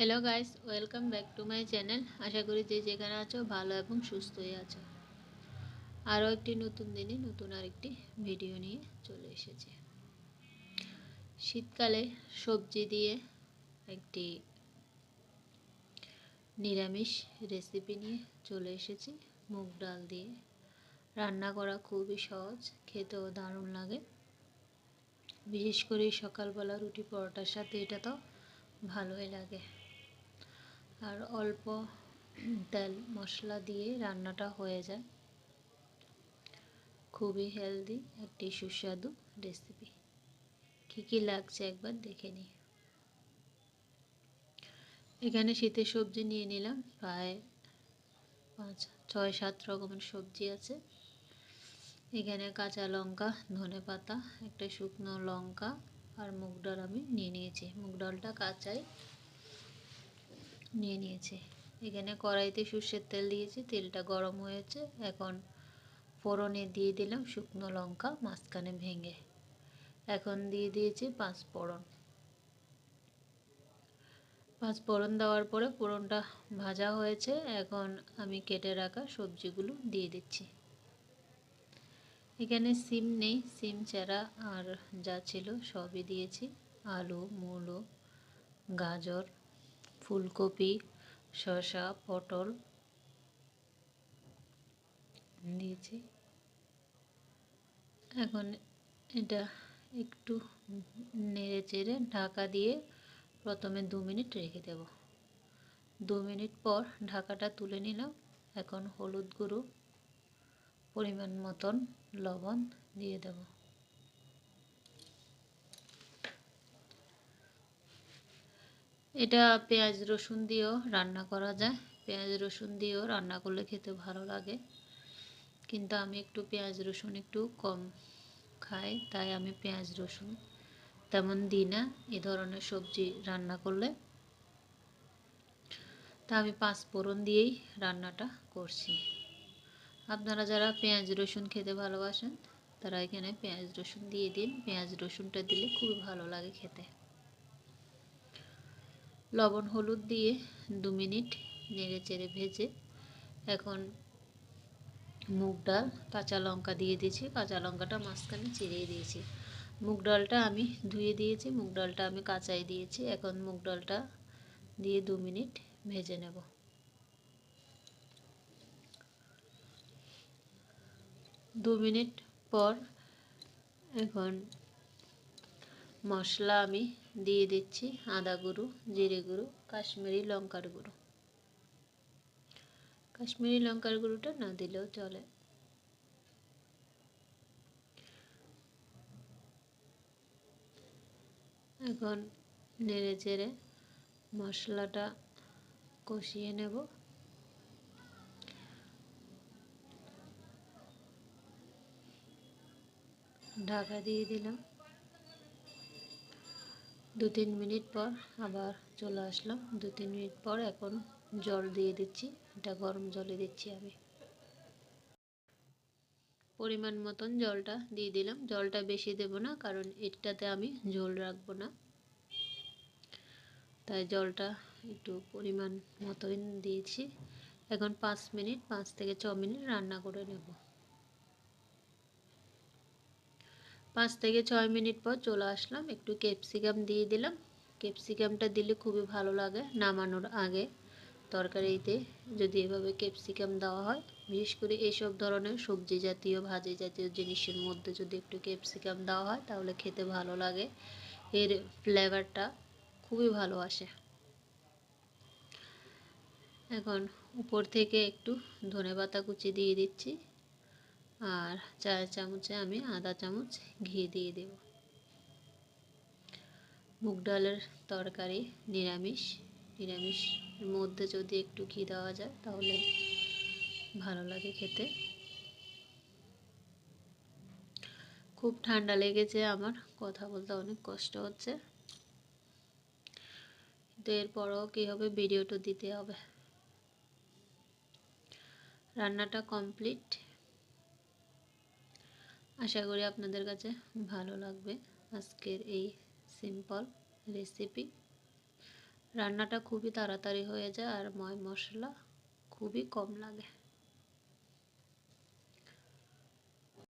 Hello guys welcome back to my channel আশা করি যে যেখানে আছো ভালো এবং সুস্থই আছো। আরও একটি নতুন দিনে নতুন আরেকটি ভিডিও নিয়ে চলে এসেছে। শীতকালে সবজি দিয়ে একটি নিরামিষ রেসিপি নিয়ে চলে এসেছি। মুগ ডাল দিয়ে। রান্না করা খুবই সহজ, খেতেও দারুণ লাগে। বিশেষ করে সকালবেলা রুটি পরোটার সাথে এটা তো ভালোই লাগে। আর অল্প তেল মশলা দিয়ে রান্নাটা হয়ে যায়। খুবই হেলদি একটি সুস্বাদু রেসিপি কী কী লাগছে একবার দেখে নিই। এখানে শীতের সবজি নিয়ে নিলাম, প্রায় পাঁচ, ছয়, সাত রকমের সবজি আছে। এখানে কাঁচা লঙ্কা, ধনে পাতা, একটা শুকনো লঙ্কা আর মুগ ডাল আমি নিয়ে নিয়েছি। মুগ ডালটা কাঁচাই নিয়ে নিয়েছি। এখানে কড়াইতে সর্ষের তেল দিয়েছি, তেলটা গরম হয়েছে। এখন ফোড়নে দিয়ে দিলাম শুকনো লঙ্কা, মাঝখানে ভেঙে। এখন দিয়ে দিয়েছি পাঁচ ফোড়ন পাঁচ ফোড়ন দেওয়ার পরে ফোড়নটা ভাজা হয়েছে। এখন আমি কেটে রাখা সবজিগুলো দিয়ে দিচ্ছি। এখানে সিম নেই, সিম চারা আর যা ছিল সবই দিয়েছি। আলু, মূলো, গাজর ফুলকপি, শসা, পটল। দিয়েছি। এখন এটা একটু নেড়ে চেড়ে ঢাকা দিয়ে প্রথমে দু মিনিট রেখে দেব। দু মিনিট পর ঢাকাটা তুলে নিলাম। এখন হলুদ গুঁড়ো, পরিমাণ মতন লবণ দিয়ে দেব। এটা পেঁয়াজ রসুন দিয়েও রান্না করা যায়। পেঁয়াজ রসুন দিয়েও রান্না করলে খেতে ভালো লাগে। কিন্তু আমি একটু পেঁয়াজ রসুন একটু কম খাই, তাই আমি পেঁয়াজ রসুন তেমন দিই না। এ ধরনের সবজি রান্না করলে। তা আমি পাঁচ ফোড়ন দিয়েই রান্নাটা করছি। আপনারা যারা পেঁয়াজ রসুন খেতে ভালোবাসেন, তারা এখানে পেঁয়াজ রসুন দিয়ে দিন। পেঁয়াজ রসুনটা দিলে খুবই ভালো লাগে খেতে। লবণ, হলুদ দিয়ে দু মিনিট নেড়ে চেড়ে ভেজে এখন মুগ ডাল কাঁচা লঙ্কা দিয়ে দিয়েছি। কাঁচা লঙ্কাটা মাঝখানে চিরিয়ে দিয়েছি। মুগ ডালটা আমি ধুয়ে দিয়েছি। মুগ ডালটা আমি কাঁচাই দিয়েছি। এখন মুগ ডালটা দিয়ে দু মিনিট ভেজে নেব। দু মিনিট পর এখন মশলা আমি দিয়ে দিচ্ছি আদা গুঁড়ো, জিরে গুঁড়ো, কাশ্মীরি লঙ্কার গুঁড়ো। কাশ্মীরি লঙ্কার গুঁড়োটা না দিলেও চলে। এখন নেড়ে চেড়ে মশলাটা কষিয়ে নেব। ঢাকা দিয়ে দিলাম। দু তিন মিনিট পর আবার চলে আসলাম। দু তিন মিনিট পর এখন জল দিয়ে দিচ্ছি। এটা গরম জলে দিচ্ছি আমি। পরিমাণ মতন জলটা দিয়ে দিলাম। জলটা বেশি দেব না, কারণ এটাতে আমি ঝোল রাখব না। তাই জলটা একটু পরিমাণ মতন দিয়েছি। এখন পাঁচ মিনিট, পাঁচ থেকে ছ মিনিট রান্না করে নেব। পাঁচ থেকে ছয় মিনিট পর চলে আসলাম। একটু ক্যাপসিকাম দিয়ে দিলাম। ক্যাপসিকামটা দিলে খুবই ভালো লাগে নামানোর আগে। তরকারিতে যদি এভাবে ক্যাপসিকাম দেওয়া হয়, বিশেষ করে এইসব ধরনের সবজি জাতীয়, ভাজি জাতীয় জিনিসের মধ্যে যদি একটু ক্যাপসিকাম দেওয়া হয়, তাহলে খেতে ভালো লাগে। এর ফ্লেভারটা খুবই ভালো আসে। এখন উপর থেকে একটু ধনে পাতা কুচি দিয়ে দিচ্ছি। আর চার চামচে আমি আধা চামচ ঘি দিয়ে দেব। মুগ ডালের তরকারি নিরামিষ। নিরামিষের মধ্যে যদি একটু ঘি দেওয়া যায় তাহলে ভালো লাগে খেতে। খুব ঠান্ডা লেগেছে আমার, কথা বলতে অনেক কষ্ট হচ্ছে। কিন্তু এরপরও কী হবে ভিডিওটা দিতে হবে। রান্নাটা কমপ্লিট আশা করি আপনাদের কাছে ভালো লাগবে আজকের এই সিম্পল রেসিপি রান্নাটা খুবই তাড়াতাড়ি হয়ে যায় আর ময় মশলা খুবই কম লাগে।